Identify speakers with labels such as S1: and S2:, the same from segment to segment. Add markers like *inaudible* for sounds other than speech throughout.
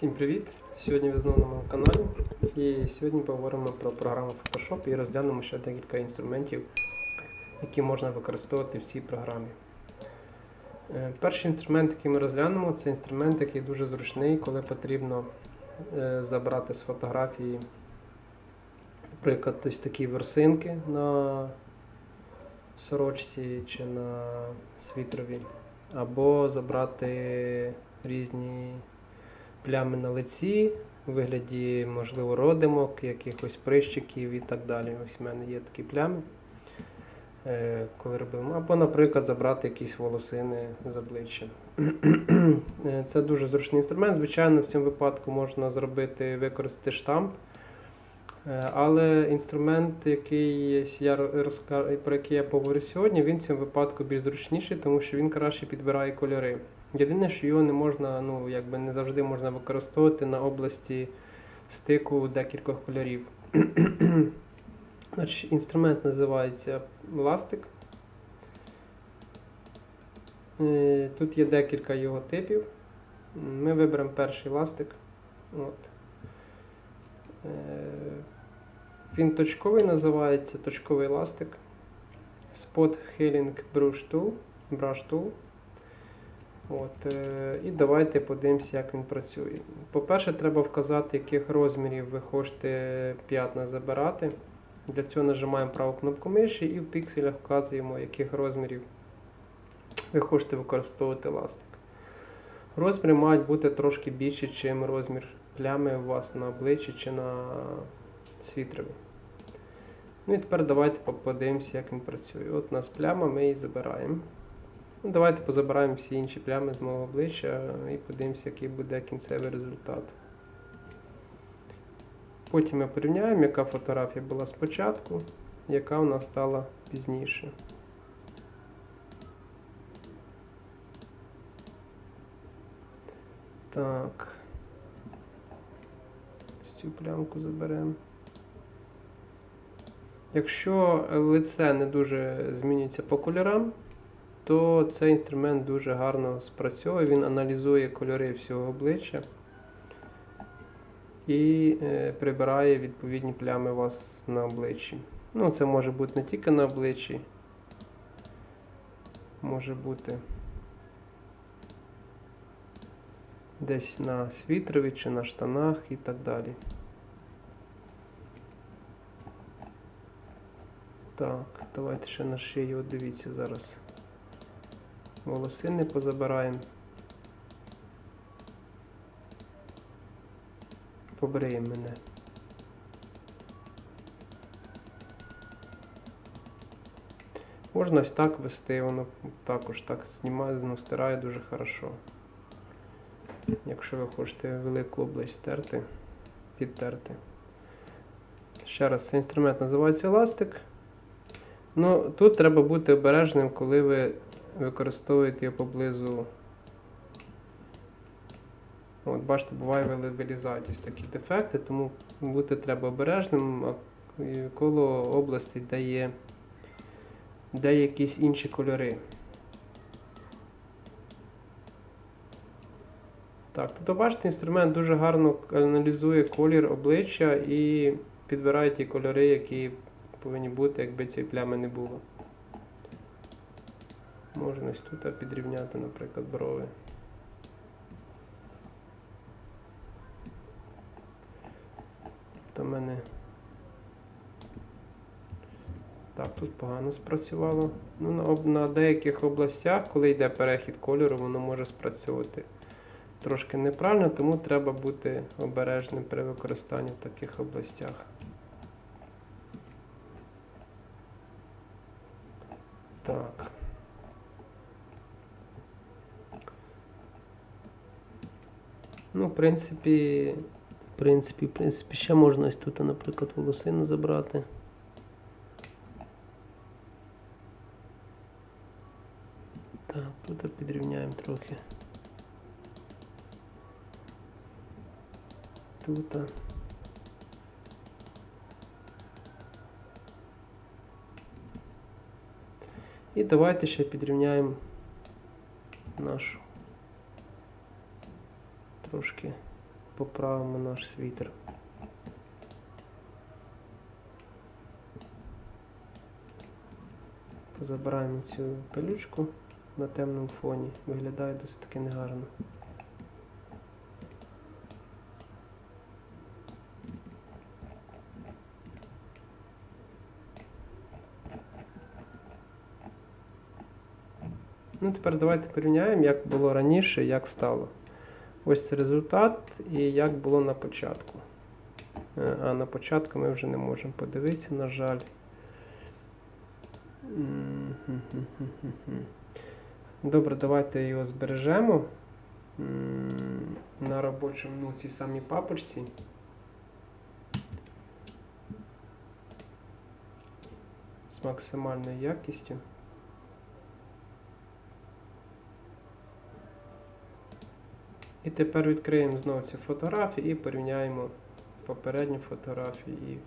S1: Всім привіт! Сьогодні ви знову на моєму каналі і сьогодні поговоримо про програму Photoshop і розглянемо ще декілька інструментів, які можна використовувати в цій програмі. Е, Перший інструмент, який ми розглянемо, це інструмент, який дуже зручний, коли потрібно е, забрати з фотографії, наприклад, ось такі версинки на сорочці чи на світрові, або забрати різні плями на лиці у вигляді, можливо, родимок, якихось прищиків і так далі. Ось в мене є такі плями, е, коли робимо. Або, наприклад, забрати якісь волосини з обличчя. *clears throat* Е, Це дуже зручний інструмент. Звичайно, в цьому випадку можна зробити, використати штамп. Е, Але інструмент, який я про який я поговорю сьогодні, він в цьому випадку більш зручніший, тому що він краще підбирає кольори. Єдине, що його не можна, ну якби не завжди можна використовувати на області стику декількох кольорів. *clears throat* Значить, інструмент називається ластик. Е, Тут є декілька його типів. Ми виберемо перший ластик. От. Е, Він точковий називається точковий ластик. Spot Healing Brush Tool. Brush Tool. От, е, і давайте подивимося, як він працює. По-перше, треба вказати, яких розмірів ви хочете п'ятна забирати. Для цього нажимаємо праву кнопку миші і в пікселях вказуємо, яких розмірів ви хочете використовувати ластик. Розміри мають бути трошки більші, ніж розмір плями у вас на обличчі чи на світрові. Ну і тепер давайте по- подивимося, як він працює. От у нас пляма, ми її забираємо. Ну, давайте позабираємо всі інші плями з мого обличчя і подивимося, який буде кінцевий результат. Потім ми порівняємо, яка фотографія була спочатку, яка у нас стала пізніше. Так. Цю плямку заберемо. Якщо лице не дуже змінюється по кольорам, то цей інструмент дуже гарно спрацьовує, він аналізує кольори всього обличчя і е, прибирає відповідні плями у вас на обличчі. Ну, це може бути не тільки на обличчі, може бути десь на світрові чи на штанах і так далі. Так, давайте ще на шию, дивіться зараз. Волосини позабираємо. Побриємо мене. Можна ось так вести, воно також так знімає, ну, стирає дуже хорошо. Якщо ви хочете велику область стерти, підтерти. Ще раз, цей інструмент називається еластик. Ну, тут треба бути обережним, коли ви використовуєте його поблизу. От, бачите, буває, вилізають такі дефекти, тому бути треба обережним коло області, де є, де є якісь інші кольори. Так, тобто бачите, інструмент дуже гарно аналізує колір обличчя і підбирає ті кольори, які повинні бути, якби цієї плями не було. Можна тут підрівняти, наприклад, брови. Та мене. Так, тут погано спрацювало. Ну, на, на деяких областях, коли йде перехід кольору, воно може спрацьовувати трошки неправильно, тому треба бути обережним при використанні в таких областях. Так. Ну, в принципі, в принципі, в принципі, ще можна ось тут, наприклад, волосину забрати. Так, тут підрівняємо трохи. Тут. І давайте ще підрівняємо нашу трошки поправимо наш світер. Позабираємо цю пилючку на темному фоні. Виглядає досить таки негарно. Ну, тепер давайте порівняємо, як було раніше, як стало. Ось це результат і як було на початку. Е, А на початку ми вже не можемо подивитися, на жаль. Добре, давайте його збережемо на робочому, ну, цій самій папочці. З максимальною якістю. І тепер відкриємо знову цю фотографію і порівняємо попередню фотографію і,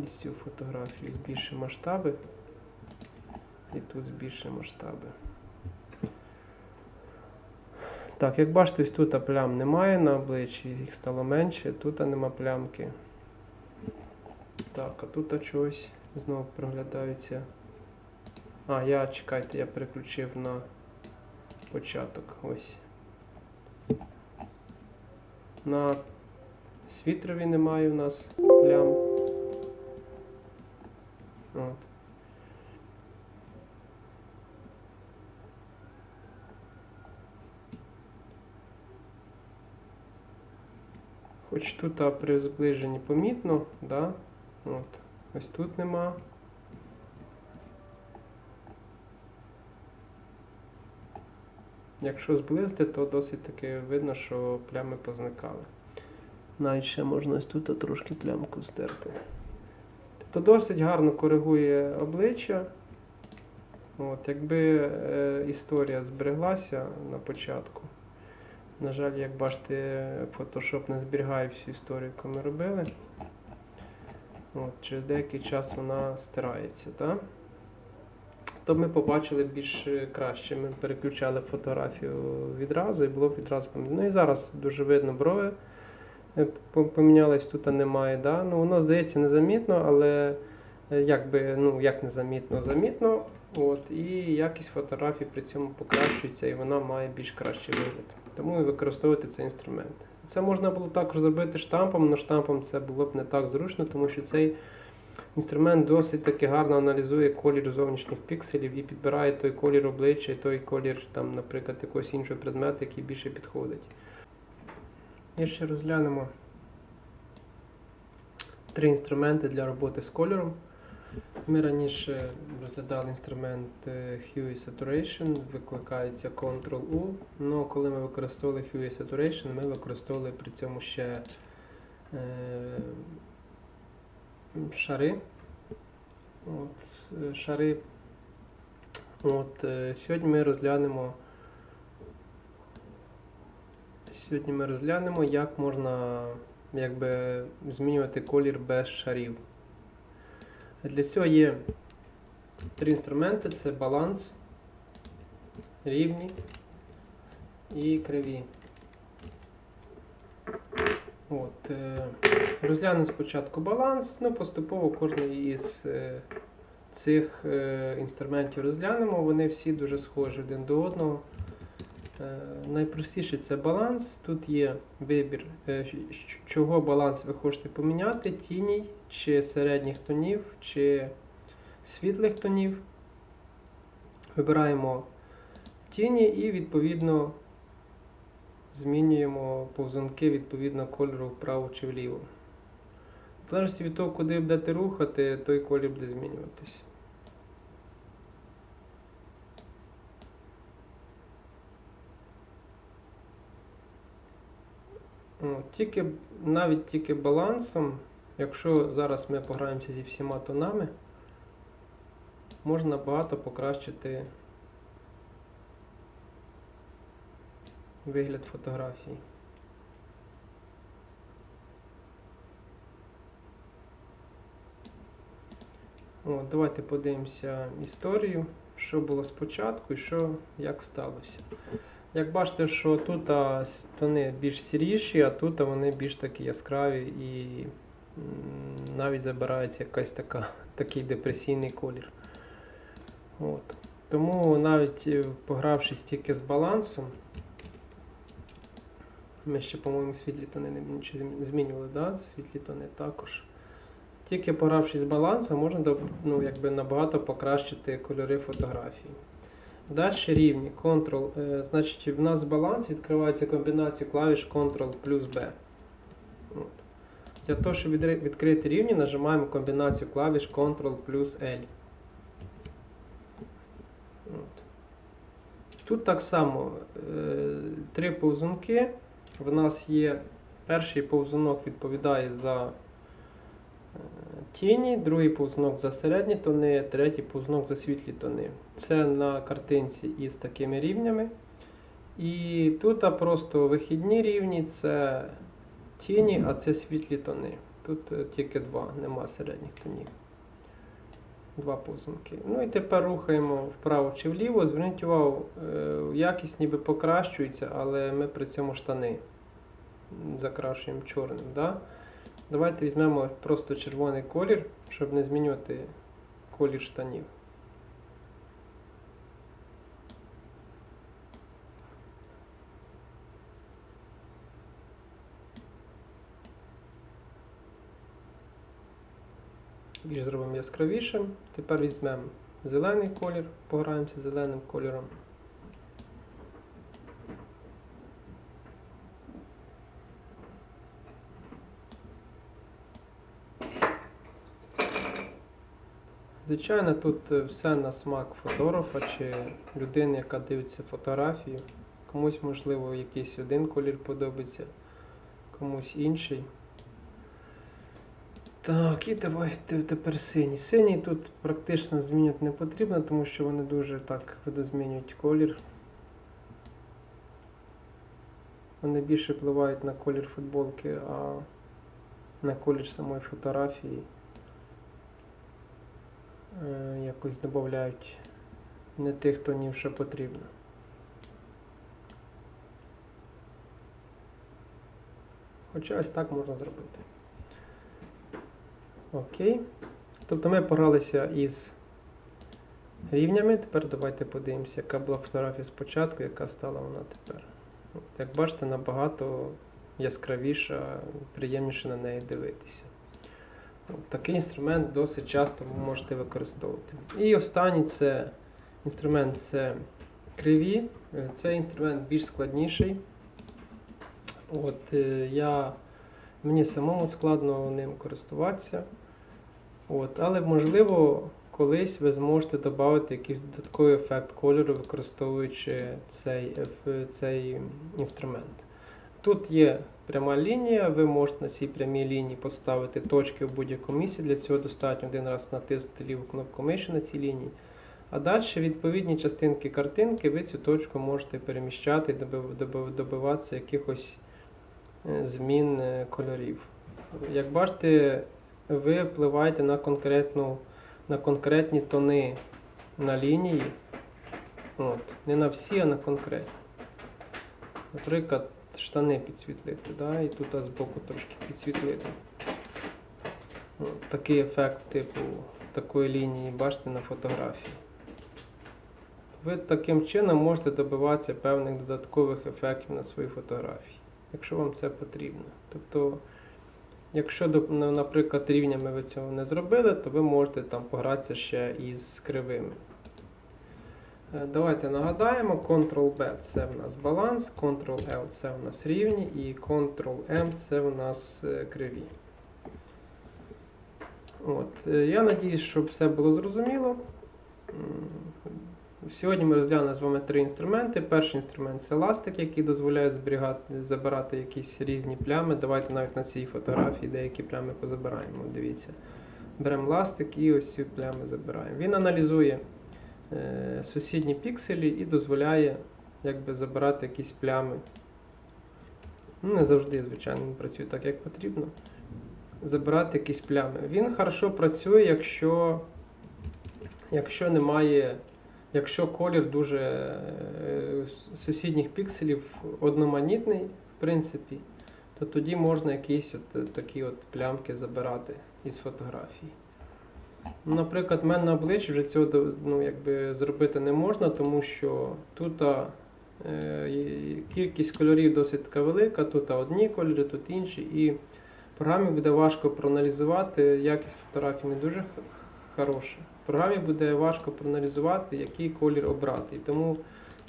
S1: і цю фотографію. Збільшимо масштаби. І тут збільшимо масштаби. Так, як бачите, ось тут плям немає на обличчі, їх стало менше, тут нема плямки. Так, а тут чогось знову проглядаються. А, я чекайте, я переключив на початок. Ось. На світрові немає у нас плям. От. Хоч тут а, при зближенні помітно, да? От. Ось тут нема. Якщо зблизити, то досить таки видно, що плями позникали. Навіть ще можна ось тут трошки плямку стерти. Тобто досить гарно коригує обличчя. От, Якби е, історія збереглася на початку. На жаль, як бачите, Photoshop не зберігає всю історію, яку ми робили. От, через деякий час вона стирається. Так? То ми побачили більш е, краще. Ми переключали фотографію відразу і було б відразу. Ну і зараз дуже видно брови. е, Помінялись тут немає. Да? Ну, воно здається незамітно, але е, якби, ну, як незамітно, замітно. От, і якість фотографій при цьому покращується, і вона має більш кращий вигляд. Тому і використовувати цей інструмент. Це можна було також зробити штампом, але штампом це було б не так зручно, тому що цей Інструмент досить таки гарно аналізує колір зовнішніх пікселів і підбирає той колір обличчя, той колір, там, наприклад, якогось іншого предмету, який більше підходить. І ще розглянемо три інструменти для роботи з кольором. Ми раніше розглядали інструмент е, Hue Saturation, викликається Ctrl-U. Ну, коли ми використовували Hue Saturation, ми використовували при цьому ще е, шари. От, е, шари. От, е, сьогодні ми розглянемо. Сьогодні ми розглянемо, як можна якби, змінювати колір без шарів. Для цього є три інструменти: це баланс, рівні і криві. От, е, розглянемо спочатку баланс, ну поступово кожен із е, цих е, інструментів розглянемо. Вони всі дуже схожі один до одного. Е, найпростіше це баланс. Тут є вибір, чого баланс ви хочете поміняти: тіній, чи середніх тонів, чи світлих тонів. Вибираємо тіні і відповідно змінюємо повзунки відповідно кольору вправо чи вліво. Залежності від того, куди будете рухати, той колір буде змінюватись. Тільки, навіть тільки балансом, якщо зараз ми пограємося зі всіма тонами, можна багато покращити вигляд фотографії. О, давайте подивимося історію, що було спочатку і що як сталося. Як бачите, що тут тони більш сіріші, а тут вони більш такі яскраві і навіть забирається якась така, *laughs* такий депресійний колір. От. Тому навіть е, погравшись тільки з балансом, ми ще, по-моєму, світлі тони не змінювали, да? світлі тони також. Тільки погравшись з балансом, можна ну, якби набагато покращити кольори фотографії. Далі рівні Ctrl, е, значить, в нас баланс відкривається комбінація клавіш Ctrl плюс B. Для того, щоб відкрити рівні, нажимаємо комбінацію клавіш Ctrl плюс L. От. Тут так само е, три повзунки. В нас є перший повзунок відповідає за е, тіні, другий повзунок за середні тони, третій повзунок за світлі тони. Це на картинці із такими рівнями. І тут просто вихідні рівні це тіні, а це світлі тони. Тут е, тільки два, нема середніх тонів. Два повзунки. Ну і тепер рухаємо вправо чи вліво. Зверніть увагу, е, якість ніби покращується, але ми при цьому штани закрашуємо чорним. Да? Давайте візьмемо просто червоний колір, щоб не змінювати колір штанів. Більш зробимо яскравішим. Тепер візьмемо зелений колір, пограємося зеленим кольором. Звичайно, тут е, все на смак фотографа чи людини, яка дивиться фотографію. Комусь, можливо, якийсь один колір подобається, комусь інший. Так, і давайте тепер синій. Синій тут практично змінювати не потрібно, тому що вони дуже так видозмінюють колір. Вони більше впливають на колір футболки, а на колір самої фотографії якось додають не тих тонів, що потрібно. Хоча ось так можна зробити. Окей. Тобто ми погралися із рівнями. Тепер давайте подивимося, яка була фотографія спочатку, яка стала вона тепер. От, як бачите, набагато яскравіша, приємніше на неї дивитися. Такий інструмент досить часто ви можете використовувати. І останній це інструмент це криві. Е, Цей інструмент більш складніший. От, е, я, мені самому складно ним користуватися. От, але можливо, колись ви зможете додати якийсь додатковий ефект кольору, використовуючи цей, цей інструмент. Тут є пряма лінія, ви можете на цій прямій лінії поставити точки в будь-якому місці. Для цього достатньо один раз натиснути ліву кнопку миші на цій лінії. А далі відповідні частинки картинки ви цю точку можете переміщати і добив- добив- добиватися якихось е, змін е, кольорів. Як бачите, ви впливаєте на, конкретну, на конкретні тони на лінії. От. Не на всі, а на конкретні. Наприклад, штани підсвітлити, да? і тут збоку трошки підсвітлити. Такий ефект, типу, такої лінії бачите на фотографії. Ви таким чином можете добиватися певних додаткових ефектів на свої фотографії, якщо вам це потрібно. Тобто, якщо, ну, наприклад, рівнями ви цього не зробили, то ви можете там погратися ще із кривими. Е, Давайте нагадаємо, Ctrl-B це в нас баланс, Ctrl-L це в нас рівні і Ctrl-M це в нас е, криві. От. е, Я надіюсь, що все було зрозуміло. Сьогодні ми розглянули з вами три інструменти. Перший інструмент це ластик, який дозволяє зберігати, забирати якісь різні плями. Давайте навіть на цій фотографії деякі плями позабираємо. Дивіться. Беремо ластик і ось ці плями забираємо. Він аналізує сусідні пікселі і дозволяє якби, забирати якісь плями. Ну, не завжди, звичайно, він працює так, як потрібно. Забирати якісь плями. Він хорошо працює, якщо, якщо немає Якщо колір дуже е, сусідніх пікселів одноманітний, в принципі, то тоді можна якісь от е, такі от плямки забирати із фотографії. Наприклад, в мене на обличчі вже цього ну, якби, зробити не можна, тому що тут е, кількість кольорів досить така велика, тут одні кольори, тут інші. І програмі буде важко проаналізувати, якість фотографії не дуже хороша. В програмі буде важко проаналізувати, який колір обрати. І тому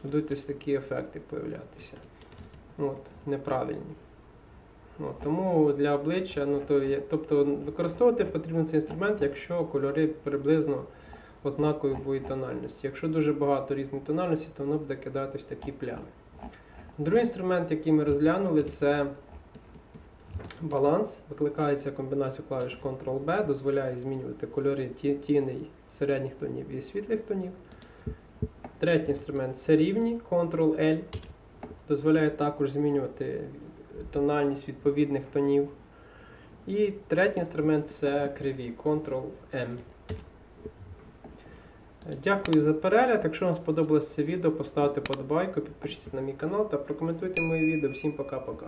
S1: будуть ось такі ефекти появлятися. От, неправильні. От, тому для обличчя, ну, то є, тобто використовувати потрібно цей інструмент, якщо кольори приблизно однакової тональності. Якщо дуже багато різних тональностей, то воно буде кидатись такі плями. Другий інструмент, який ми розглянули, це баланс. Викликається комбінацію клавіш Ctrl-B, дозволяє змінювати кольори ті- тіней середніх тонів і світлих тонів. Третій інструмент це рівні Ctrl-L. Дозволяє також змінювати тональність відповідних тонів. І третій інструмент це криві Ctrl-M. Дякую за перегляд. Якщо вам сподобалось це відео, поставте подобайку, підпишіться на мій канал та прокоментуйте моє відео. Всім пока-пока.